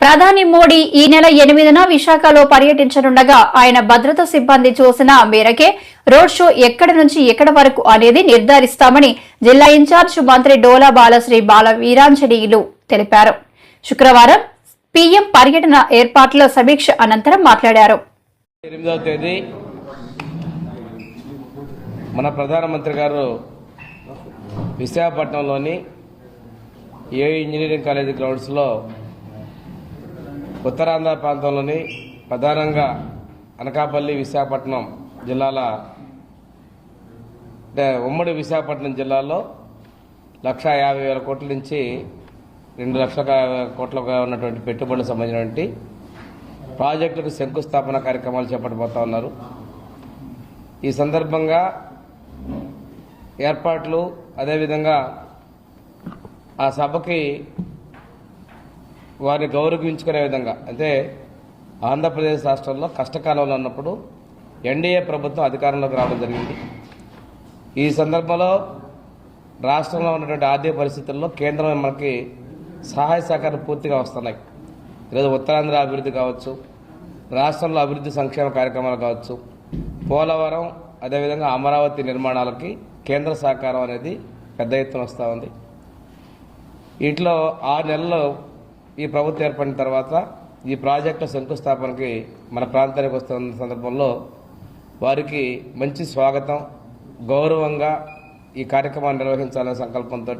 ప్రధాని మోడీ ఈ నెల ఎనిమిదిన విశాఖలో పర్యటించనుండగా ఆయన భద్రతా సిబ్బంది చూసిన మేరకే రోడ్ షో ఎక్కడి నుంచి ఎక్కడి వరకు అనేది నిర్ధారిస్తామని జిల్లా ఇన్ఛార్జ్ మంత్రి డోలా బాలశ్రీ బాల వీరాంజనేయులు తెలిపారు. శుక్రవారం పీఎం పర్యటన ఏర్పాట్ల సమీక్ష అనంతరం మాట్లాడారు. ఎనిమిదవ తేదీ మన ప్రధానమంత్రి గారు విశాఖపట్నంలోని ఏ ఇంజనీరింగ్ కాలేజీ గ్రౌండ్స్లో ఉత్తరాంధ్ర ప్రాంతంలోని ప్రధానంగా అనకాపల్లి విశాఖపట్నం జిల్లాల అంటే ఉమ్మడి విశాఖపట్నం జిల్లాలో లక్ష యాభై వేల కోట్ల నుంచి రెండు లక్షల కోట్లుగా ఉన్నటువంటి పెట్టుబడులకు సంబంధించినటువంటి ప్రాజెక్టులకు శంకుస్థాపన కార్యక్రమాలు చేపట్టబోతా ఉన్నారు. ఈ సందర్భంగా ఏర్పాట్లు అదేవిధంగా ఆ సభకి వారిని గౌరవించుకునే విధంగా. అంటే ఆంధ్రప్రదేశ్ రాష్ట్రంలో కష్టకాలంలో ఉన్నప్పుడు ఎన్డీఏ ప్రభుత్వం అధికారంలోకి రావడం జరిగింది. ఈ సందర్భంలో రాష్ట్రంలో ఉన్నటువంటి ఆర్థిక పరిస్థితుల్లో కేంద్రం మనకి సహాయ సహకారం పూర్తిగా వస్తున్నాయి. ఈరోజు ఉత్తరాంధ్ర అభివృద్ధి కావచ్చు రాష్ట్రంలో అభివృద్ధి సంక్షేమ కార్యక్రమాలు కావచ్చు పోలవరం అదేవిధంగా అమరావతి నిర్మాణాలకి కేంద్ర సహకారం అనేది పెద్ద ఎత్తున వస్తూ ఉంది. వీటిలో ఆరు నెలలు ఈ ప్రభుత్వం ఏర్పడిన తర్వాత ఈ ప్రాజెక్టు శంకుస్థాపనకి మన ప్రాంతానికి వస్తున్న సందర్భంలో వారికి మంచి స్వాగతం గౌరవంగా ఈ కార్యక్రమాన్ని నిర్వహించాలనే సంకల్పంతో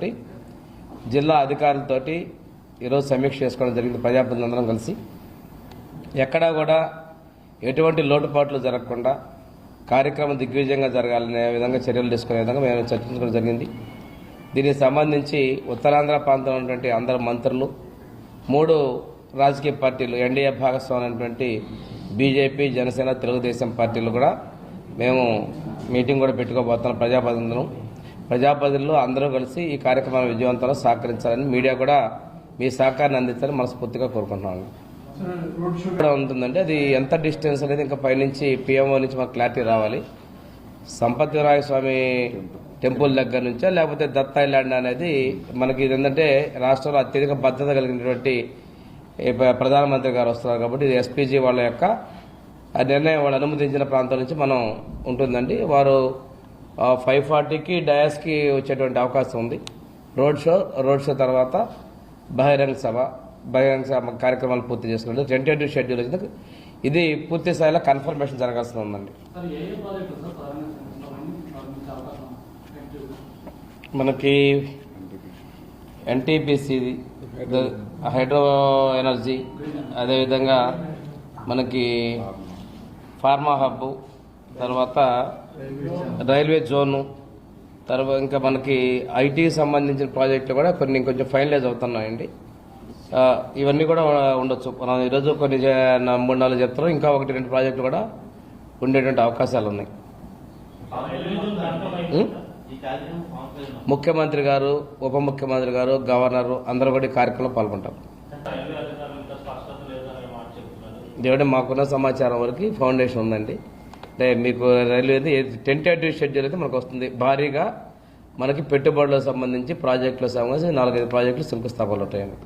జిల్లా అధికారులతోటి ఈరోజు సమీక్ష చేసుకోవడం జరిగింది. ప్రజాప్రతినిధులందరం కలిసి ఎక్కడా కూడా ఎటువంటి లోటుపాట్లు జరగకుండా కార్యక్రమం దిగ్విజయంగా జరగాలనే విధంగా చర్యలు తీసుకునే విధంగా మేము చర్చించుకోవడం జరిగింది. దీనికి సంబంధించి ఉత్తరాంధ్ర ప్రాంతంలో ఉన్నటువంటి అందరు మంత్రులు మూడు రాజకీయ పార్టీలు ఎన్డీఏ భాగస్వామైనటువంటి బీజేపీ జనసేన తెలుగుదేశం పార్టీలు కూడా మేము మీటింగ్ కూడా పెట్టుకోబోతున్నాం ప్రజాప్రతినిధులు. ప్రజాప్రతినిధులు అందరూ కలిసి ఈ కార్యక్రమాన్ని విజయవంతంలో సహకరించాలని మీడియా కూడా మీ సహకారాన్ని అందించాలని మనస్ఫూర్తిగా కోరుకుంటున్నాను. కూడా ఉంటుందంటే అది ఎంత డిస్టెన్స్ అనేది ఇంకా పైనుంచి పిఎంఓ నుంచి మాకు క్లారిటీ రావాలి. సంపత్ వినాయక స్వామి టెంపుల్ దగ్గర నుంచో లేకపోతే దత్ ఐలాండ్ అనేది మనకి ఇది ఏంటంటే రాష్ట్రంలో అత్యధిక భద్రత కలిగినటువంటి ప్ర- ప్రధానమంత్రి గారు వస్తున్నారు కాబట్టి ఇది ఎస్పీజీ వాళ్ళ యొక్క నిర్ణయం వాళ్ళు అనుమతించిన ప్రాంతం నుంచి మనం ఉంటుందండి. వారు ఫైవ్ ఫార్టీకి డయాస్కి వచ్చేటువంటి అవకాశం ఉంది. రోడ్ షో రోడ్ షో తర్వాత బహిరంగ సభ బహిరంగ సభ కార్యక్రమాలు పూర్తి చేసుకుంటే టెంటేటివ్ షెడ్యూల్ వచ్చింది. ఇది పూర్తి స్థాయిలో కన్ఫర్మేషన్ జరగాల్సి ఉందండి సార్ ఏ ఏ ప్రాజెక్టులు సార్ ప్రారంభించారు అవన్నీ ప్రారంభించే అవకాశం ఉంది? మనకి ఎన్టీపీసీ హైడ్రో ఎనర్జీ అదేవిధంగా మనకి ఫార్మా హబ్ తర్వాత రైల్వే జోను తర్వాత ఇంకా మనకి ఐటీకి సంబంధించిన ప్రాజెక్టులు కూడా కొన్ని ఇంకొంచెం ఫైనలైజ్ అవుతున్నాయండి. ఇవన్నీ కూడా ఉండొచ్చు. మనం ఈరోజు కొన్ని మూడు నాలుగు చెప్తున్నాం. ఇంకా ఒకటి రెండు ప్రాజెక్టులు కూడా ఉండేటువంటి అవకాశాలు ఉన్నాయి? ముఖ్యమంత్రి గారు ఉప ముఖ్యమంత్రి గారు గవర్నరు అందరూ కూడా ఈ కార్యక్రమంలో పాల్గొంటారు దేవుడి మాకున్న సమాచారం వరకు ఫౌండేషన్ ఉందండి. అంటే మీకు రైల్వేది టెంటేటివ్ షెడ్యూల్ అయితే మనకు వస్తుంది. భారీగా మనకి పెట్టుబడులకు సంబంధించి ప్రాజెక్టులకు సంబంధించి నాలుగైదు ప్రాజెక్టులు శంకుస్థాపనలు ఉంటాయండి.